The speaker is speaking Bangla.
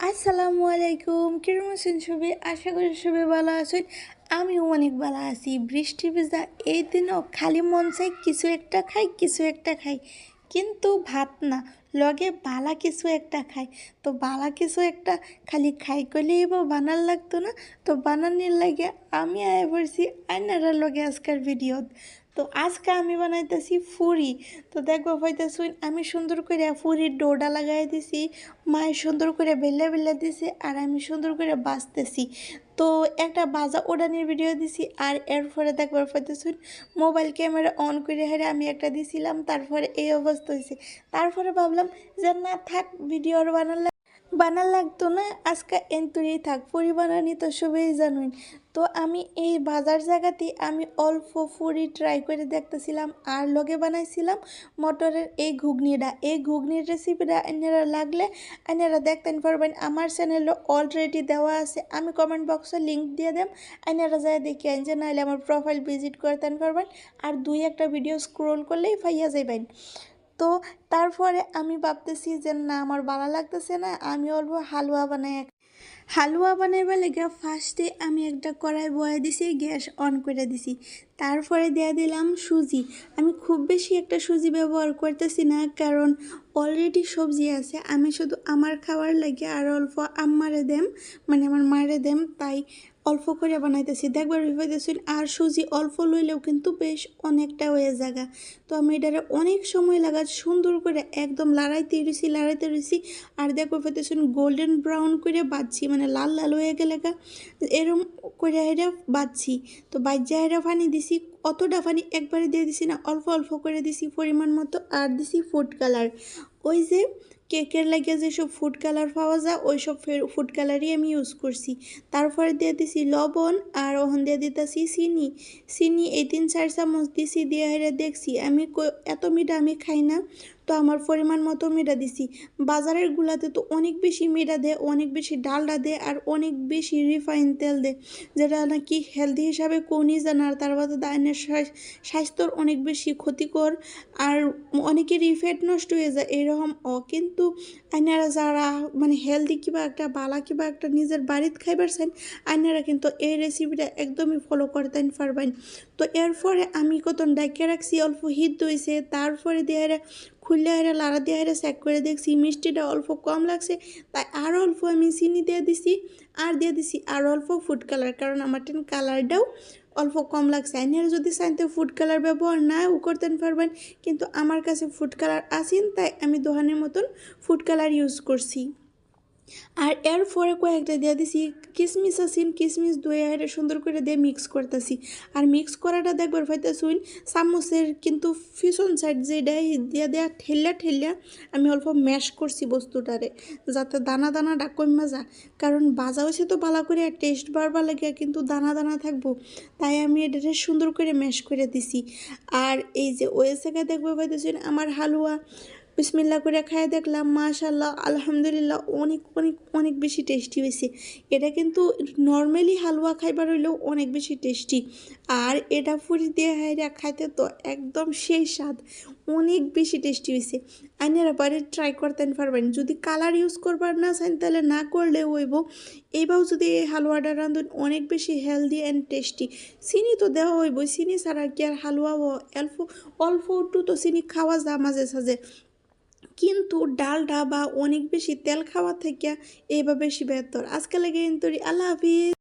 আসসালামু আলাইকুম। কিরম আছেন সবাই? আশা করি সবাই ভালো আছেন। আমিও অনেক ভালো আছি। বৃষ্টি ভেজা এই দিনও খালি মন চাই কিছু একটা খাই, কিছু একটা খাই। কিন্তু ভাত না, লগে বালা কিছু একটা খাই। তো বালা কিছু একটা খালি খাই করলেই বা বানার লাগতো না। তো বানানোর লাগে আমি আয় পড়ছি আইনারার লগে আজকের ভিডিও তো আজকে আমি বানাইতেছি ফুরি। তো দেখব পাইতেছি আমি সুন্দর করে ফুরির ডোডা লাগাই দিছি মায়ের সুন্দর করে বেলে বেলে দিছে, আর আমি সুন্দর করে বাঁচতেছি। তো একটা বাজা ওড়ানির ভিডিও দিছি, আর এরপরে দেখবার পাইতেছি মোবাইল ক্যামেরা অন করে হেরে আমি একটা দিছিলাম, তারপরে এই অবস্থা হয়েছে তারপরে ভাবলাম যে না থাক, ভিডিও আর বানার বানার লাগতো না, আজকে এন্তরেই থাক ফুরি বানানি তো সবাই জানুন। তো আমি এই বাজার জায়গাতে আমি অল্প ফুরি ট্রাই করে দেখতেছিলাম, আর লগে বানাইছিলাম মটরের এই ঘুগনিটা। এই ঘুগনির রেসিপিটা এনারা লাগলে এনারা দেখতেন পারবেন, আমার চ্যানেলে অলরেডি দেওয়া আছে, আমি কমেন্ট বক্সে লিঙ্ক দিয়ে দেম আপনারা যায় দেখে আইন যে নাহলে আমার প্রোফাইল ভিজিট করতেন পারবেন, আর দুই একটা ভিডিও স্ক্রোল করলেই পাইয়া যাইবেন। তো তারপরে আমি ভাবতেছি যে না, আমার ভালো লাগতেছে না, আমি অল্প হালুয়া বানাই হালুয়া বানাইবার লেগে ফার্স্টে আমি একটা কড়াই বয়ে দিছি, গ্যাস অন করে দিছি। তারপরে দিয়ে দিলাম সুজি। আমি খুব বেশি একটা সুজি ব্যবহার করতেছি না, কারণ অলরেডি সবজি আছে। আমি শুধু আমার খাওয়ার লাগে আর অল্প আম্মারে দেম মানে আমার মারে দেম, তাই অল্প করে বানাইতেছি। দেখবার ভেবেতেছি আর সুজি অল্প লইলেও কিন্তু বেশ অনেকটা হয়ে জায়গা তো আমি এটারে অনেক সময় লাগা সুন্দর করে একদম লড়াইতে রয়েছি লড়াইতে রয়েছি আর দেখব পেতেছি গোল্ডেন ব্রাউন করে বাজছি মানে লাল লাল হয়ে গেলে গা। এরম করে এটা বাজছি তো বাজ্যা এটা পানি দিছি, অতটা পানি একবারে দিয়ে দিছি না, অল্প অল্প করে দিছি পরিমাণ মতো, আর দিছি ফুড কালার ওই যে কেকের লাগে যেসব ফুড কালার পাওয়া যায় ওই সব ফুড কালারই আমি ইউজ করছি। তারপরে দিয়ে দিছি লবণ আর ওখান দিয়ে দিতেছি চিনি। চিনি এই তিন চার চামচ দিছি, দিয়ে হেরে দেখছি, আমি এত মিঠা আমি খাই না, তো আমার পরিমাণ মতো মিঠা দিছি। বাজারের গুলাতে তো অনেক বেশি মিঠা দেয়, অনেক বেশি ডালডা দেয় আর অনেক বেশি রিফাইন তেল দেয়, যেটা নাকি হেলদি হিসাবে কোনই জানা আর তার দায়নের স্বাস্থ্যর অনেক বেশি ক্ষতিকর আর অনেকেরই ফ্যাট নষ্ট হয়ে যায়। এরকম অ কিন্তু আইনারা যারা মানে হেলদি কিবা একটা, বালা কিবা একটা নিজের বাড়িতে খাইবার চান আইনারা কিন্তু এই রেসিপিটা একদমই ফলো করতেন পারবেন। তো এরপরে আমি কত ডাইকে রাখছি, অল্প হিট দইছে তারপরে দিয়ে খুললে হেরা লাড়া দিয়ে হেরা চেক করে দেখছি, মিষ্টিটা অল্প কম লাগছে, তাই আর অল্প আমি চিনি দিয়ে দিছি, আর দিয়ে দিছি আর অল্প ফুড কালার কারণ আমার টেন কালারটাও অল্প কম লাগছে। আইনের যদি চাইতে ফুড কালার ব্যবহার নাও করতেন পারবেন, কিন্তু আমার কাছে ফুড কালার আসেন তাই আমি দোকানের মতন ফুড কালার ইউজ করছি। আর এর পরে কয়েকটা দিয়ে দিছি কিসমিস আসিন কিসমিস দই আর সুন্দর করে দিয়ে মিক্স করতেছি। আর মিক্স করাটা দেখবার ফাইতে শুন চামচের কিন্তু ফিসন সাইড যেটা দিয়ে দেয়া ঠেল্লা ঠেল্লা আমি অল্প ম্যাশ করছি বস্তুটারে, যাতে দানা দানাটা কমে যা কারণ বাজা হয়েছে তো ভালো করে টেস্ট বাড়বার লাগে কিন্তু দানা দানা থাকব, তাই আমি এটাকে সুন্দর করে ম্যাশ করে দিছি। আর এই যে ওই জায়গায় দেখব পাইতেছেন, আমার হালুয়া বিসমিল্লা করে খায় দেখলাম মাশাল্লাহ আলহামদুলিল্লাহ, অনেক অনেক অনেক বেশি টেস্টি হয়েছে। এটা কিন্তু নর্মালি হালুয়া খাইবার হইলেও অনেক বেশি টেস্টি আর এটা ফুরি দিয়ে হাইরা খাইতে তো একদম সেই স্বাদ, অনেক বেশি টেস্টি হয়েছে। আইনারা বাড়ির ট্রাই করতেন পারবেন। যদি কালার ইউজ করবার না চান, তাহলে না করলে হইব। এইবার যদি এই হালুয়াটা রাঁধুন, অনেক বেশি হেলদি অ্যান্ড টেস্টি চিনি তো দেওয়া হইব চিনি ছাড়া কি আর হালুয়া অল্প অল্প একটু তো চিনি খাওয়া যা মাঝে, সাঝে। কিন্তু ডালটা বা অনেক বেশি তেল খাওয়া থেকে এইভাবে বেশি বেহতর আজকে লাগে আল্লাহ হাফিজ।